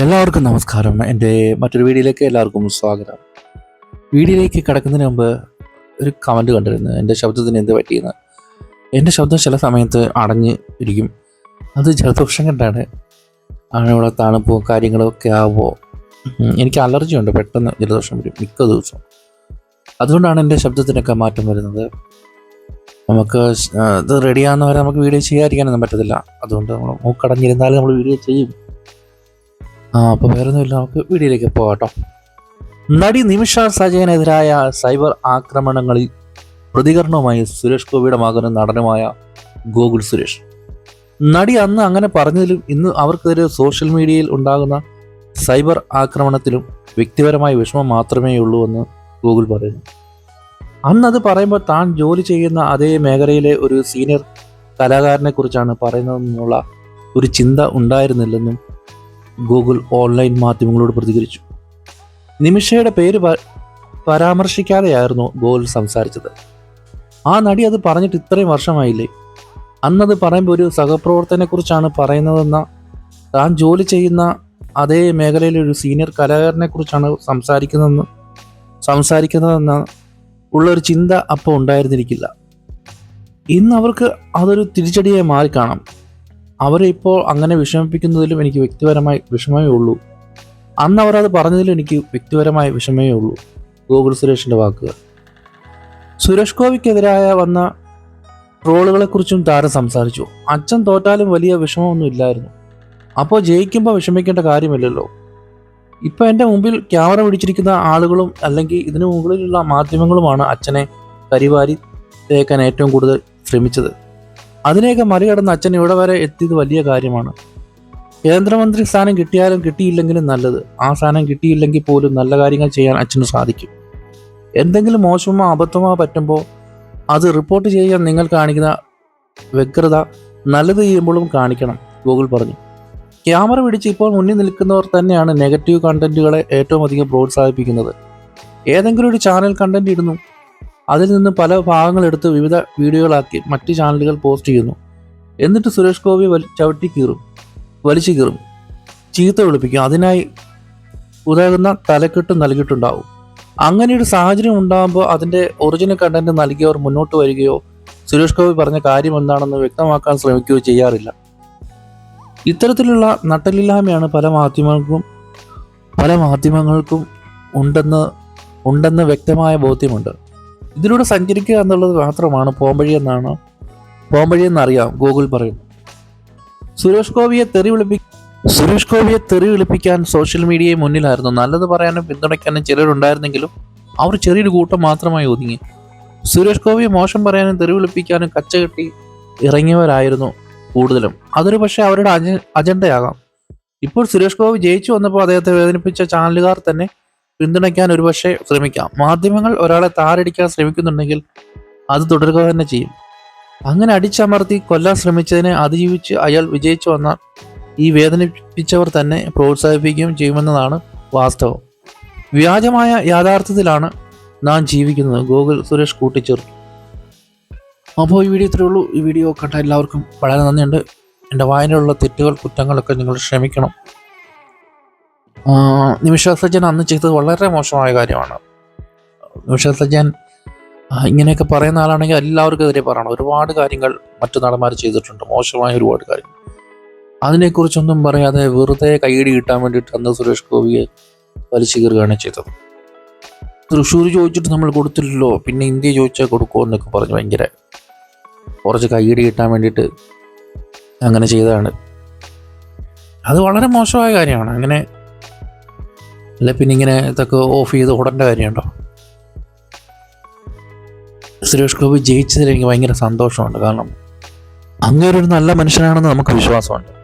എല്ലാവർക്കും നമസ്കാരം. എന്റെ മറ്റൊരു വീഡിയോയിലേക്ക് എല്ലാവർക്കും സ്വാഗതം. വീഡിയോയിലേക്ക് കിടക്കുന്നതിന് മുമ്പ് ഒരു കമന്റ് കണ്ടിരുന്നു. എന്റെ ശബ്ദത്തിന് എന്ത് പറ്റിയെന്ന്. എന്റെ ശബ്ദം ചില സമയത്ത് അടഞ്ഞ് ഇരിക്കും. അത് ജലദോഷം കണ്ടാണ്. ആണ് ഇവിടെ തണുപ്പോ കാര്യങ്ങളൊക്കെ ആവുമോ എനിക്ക് അലർജി ഉണ്ട്. പെട്ടെന്ന് ജലദോഷം വരും മിക്ക ദിവസവും. അതുകൊണ്ടാണ് എന്റെ ശബ്ദത്തിനൊക്കെ മാറ്റം വരുന്നത്. നമുക്ക് ഇത് റെഡിയാകുന്നവരെ നമുക്ക് വീഡിയോ ചെയ്യാതിരിക്കാനൊന്നും പറ്റത്തില്ല. അതുകൊണ്ട് നമ്മൾ മൂക്കടഞ്ഞിരുന്നാലും നമ്മൾ വീഡിയോ ചെയ്യും. ആ അപ്പോൾ വേറെ ഒന്നുമില്ല നമുക്ക് വീഡിയോയിലേക്ക് പോകാട്ടോ നടി നിമിഷ സജയനെതിരായ സൈബർ ആക്രമണങ്ങളിൽ പ്രതികരണവുമായി സുരേഷ് ഗോപിയുടെ മകനും നടനുമായ ഗോകുൽ സുരേഷ്. നടി അന്ന് അങ്ങനെ പറഞ്ഞതിലും ഇന്ന് അവർക്കെതിരെ സോഷ്യൽ മീഡിയയിൽ ഉണ്ടാകുന്ന സൈബർ ആക്രമണത്തിലും വ്യക്തിപരമായ വിഷമം മാത്രമേ ഉള്ളൂ എന്ന് ഗൂഗിൾ പറയുന്നു. അന്ന് അത് പറയുമ്പോൾ താൻ ജോലി ചെയ്യുന്ന അതേ മേഖലയിലെ ഒരു സീനിയർ കലാകാരനെ കുറിച്ചാണ് പറയുന്നതെന്നുള്ള ഒരു ചിന്ത ഉണ്ടായിരുന്നില്ലെന്നും ഗൂഗിൾ ഓൺലൈൻ മാധ്യമങ്ങളോട് പ്രതികരിച്ചു. നിമിഷയുടെ പേര് പരാമർശിക്കാതെയായിരുന്നു ഗോകുൽ സംസാരിച്ചത്. ആ നടി അത് പറഞ്ഞിട്ട് ഇത്രയും വർഷമായില്ലേ? അന്നത് പറയുമ്പോൾ ഒരു സഹപ്രവർത്തനെക്കുറിച്ചാണ് പറയുന്നതെന്ന താൻ ജോലി ചെയ്യുന്ന അതേ മേഖലയിലെ ഒരു സീനിയർ കലാകാരനെക്കുറിച്ചാണ് സംസാരിക്കുന്നതെന്ന് സംസാരിക്കുന്നതെന്ന ഉള്ളൊരു ചിന്ത അപ്പോൾ ഉണ്ടായിരുന്നിരിക്കില്ല. ഇന്ന് അവർക്ക് അതൊരു തിരിച്ചടിയായി മാറിക്കാണാം. അവരെ ഇപ്പോൾ അങ്ങനെ വിഷമിപ്പിക്കുന്നതിലും എനിക്ക് വ്യക്തിപരമായി വിഷമമേ ഉള്ളൂ. അന്ന് അവർ അത് പറഞ്ഞതിലും എനിക്ക് വ്യക്തിപരമായി വിഷമമേ ഉള്ളൂ. ഗോകുൽ സുരേഷിന്റെ വാക്കുകൾ സുരേഷ് ഗോപിക്കെതിരായ വന്ന ട്രോളുകളെക്കുറിച്ചും താരം സംസാരിച്ചു. അച്ഛൻ തോറ്റാലും വലിയ വിഷമമൊന്നും ഇല്ലായിരുന്നു. അപ്പോൾ ജയിക്കുമ്പോൾ വിഷമിക്കേണ്ട കാര്യമില്ലല്ലോ. ഇപ്പോൾ എന്റെ മുമ്പിൽ ക്യാമറ പിടിച്ചിരിക്കുന്ന ആളുകളും അല്ലെങ്കിൽ ഇതിനു മുകളിലുള്ള മാധ്യമങ്ങളുമാണ് അച്ഛനെ കരിവാരി തേക്കാൻ ഏറ്റവും കൂടുതൽ ശ്രമിച്ചത്. അതിനെയൊക്കെ മറികടന്ന് അച്ഛൻ ഇവിടെ വരെ എത്തിയത് വലിയ കാര്യമാണ്. കേന്ദ്രമന്ത്രി സ്ഥാനം കിട്ടിയാലും കിട്ടിയില്ലെങ്കിലും നല്ലത്. ആ സ്ഥാനം കിട്ടിയില്ലെങ്കിൽ പോലും നല്ല കാര്യങ്ങൾ ചെയ്യാൻ അച്ഛന് സാധിക്കും. എന്തെങ്കിലും മോശമോ അബദ്ധമോ പറ്റുമ്പോൾ അത് റിപ്പോർട്ട് ചെയ്യാൻ നിങ്ങൾ കാണിക്കുന്ന വ്യഗ്രത നല്ലത് ചെയ്യുമ്പോഴും കാണിക്കണം ഗൂഗിൾ പറഞ്ഞു. ക്യാമറ പിടിച്ച് ഇപ്പോൾ മുന്നിൽ നിൽക്കുന്നവർ തന്നെയാണ് നെഗറ്റീവ് കണ്ടന്റുകളെ ഏറ്റവും അധികം പ്രോത്സാഹിപ്പിക്കുന്നത്. ഏതെങ്കിലും ഒരു ചാനൽ കണ്ടന്റ് ഇടുന്നു. അതിൽ നിന്ന് പല ഭാഗങ്ങൾ എടുത്ത് വിവിധ വീഡിയോകളാക്കി മറ്റ് ചാനലുകൾ പോസ്റ്റ് ചെയ്യുന്നു. എന്നിട്ട് സുരേഷ് ഗോപി ചവിട്ടി കീറും. വലിച്ചു കീറും. ചീത്ത വിളിപ്പിക്കും. അതിനായി ഉതകുന്ന തലക്കെട്ട് നൽകിയിട്ടുണ്ടാവും. അങ്ങനെ ഒരു സാഹചര്യം ഉണ്ടാകുമ്പോൾ അതിന്റെ ഒറിജിനൽ കണ്ടന്റ് നൽകിയവർ മുന്നോട്ട് വരികയോ സുരേഷ് ഗോപി പറഞ്ഞ കാര്യം എന്താണെന്ന് വ്യക്തമാക്കാൻ ശ്രമിക്കുകയോ ചെയ്യാറില്ല. ഇത്തരത്തിലുള്ള നട്ടലില്ലായ്മയാണ് പല മാധ്യമങ്ങൾക്കും പല മാധ്യമങ്ങൾക്കും ഉണ്ടെന്ന് ഉണ്ടെന്ന് വ്യക്തമായ ബോധ്യമുണ്ട്. ഇതിലൂടെ സഞ്ചരിക്കുക എന്നുള്ളത് മാത്രമാണ് പോംവഴി എന്നാണ് പോംവഴി എന്നറിയാം. ഗൂഗിൾ പറയുന്നു സുരേഷ് ഗോപിയെ തെറി വിളിപ്പി സുരേഷ് ഗോപിയെ തെറി വിളിപ്പിക്കാൻ സോഷ്യൽ മീഡിയയെ മുന്നിലായിരുന്നു. നല്ലത് പറയാനും പിന്തുണയ്ക്കാനും ചിലരുണ്ടായിരുന്നെങ്കിലും അവർ ചെറിയൊരു കൂട്ടം മാത്രമായി ഒതുങ്ങി. സുരേഷ് ഗോപിയെ മോശം പറയാനും തെറി വിളിപ്പിക്കാനും കച്ചകെട്ടി ഇറങ്ങിയവരായിരുന്നു കൂടുതലും. അതൊരു പക്ഷേ അവരുടെ അജ അജണ്ടയാകാം. ഇപ്പോൾ സുരേഷ് ഗോപി ജയിച്ചു വന്നപ്പോൾ അദ്ദേഹത്തെ വേദനിപ്പിച്ച ചാനലുകാർ തന്നെ പിന്തുണയ്ക്കാൻ ഒരുപക്ഷെ ശ്രമിക്കാം. മാധ്യമങ്ങൾ ഒരാളെ താറടിക്കാൻ ശ്രമിക്കുന്നുണ്ടെങ്കിൽ അത് തുടരുക തന്നെ ചെയ്യും. അങ്ങനെ അടിച്ചമർത്തി കൊല്ലാൻ ശ്രമിച്ചതിനെ അതിജീവിച്ച് അയാൾ വിജയിച്ചു വന്ന ഈ വേദനിപ്പിച്ചവർ തന്നെ പ്രോത്സാഹിപ്പിക്കുകയും ചെയ്യുമെന്നതാണ് വാസ്തവം. വ്യാജമായ യാഥാർത്ഥ്യത്തിലാണ് നാം ജീവിക്കുന്നത്. ഗൂഗിൾ സുരേഷ് കൂട്ടിച്ചേർത്തു. അപ്പോൾ ഈ വീഡിയോ ഇത്രയേ ഉള്ളൂ. ഈ വീഡിയോ കണ്ട എല്ലാവർക്കും വളരെ നന്ദിയുണ്ട്. എന്റെ വായനയിലുള്ള തെറ്റുകൾ കുറ്റങ്ങളൊക്കെ നിങ്ങൾ ക്ഷമിക്കണം. നിമിഷ സജ്ജൻ അന്ന് ചെയ്തത് വളരെ മോശമായ കാര്യമാണ്. നിമിഷ സജ്ജൻ ഇങ്ങനെയൊക്കെ പറയുന്ന ആളാണെങ്കിൽ എല്ലാവർക്കും എതിരെ പറയണം. ഒരുപാട് കാര്യങ്ങൾ മറ്റു നടന്മാർ ചെയ്തിട്ടുണ്ട്. മോശമായ ഒരുപാട് കാര്യങ്ങൾ. അതിനെക്കുറിച്ചൊന്നും പറയാതെ വെറുതെ കൈയടി കിട്ടാൻ വേണ്ടിയിട്ട് അന്ന് സുരേഷ് ഗോപിയെ വലിച്ചു കീറുകയാണ് ചെയ്തത്. തൃശ്ശൂർ ചോദിച്ചിട്ട് നമ്മൾ കൊടുത്തില്ലല്ലോ. പിന്നെ ഇന്ത്യ ചോദിച്ചാൽ കൊടുക്കുമോ എന്നൊക്കെ പറഞ്ഞ് ഭയങ്കര കുറച്ച് കൈയടി കിട്ടാൻ വേണ്ടിയിട്ട് അങ്ങനെ ചെയ്തതാണ്. അത് വളരെ മോശമായ കാര്യമാണ്. അങ്ങനെ അല്ല പിന്നെ ഇങ്ങനെ ഇതൊക്കെ ഓഫ് ചെയ്ത് ഉടന്റെ കാര്യമുണ്ടോ? സുരേഷ് ഗോപി ജയിച്ചതിൽ എനിക്ക് ഭയങ്കര സന്തോഷമുണ്ട്. കാരണം അങ്ങേരൊരു നല്ല മനുഷ്യനാണെന്ന് നമുക്ക് വിശ്വാസമുണ്ട്.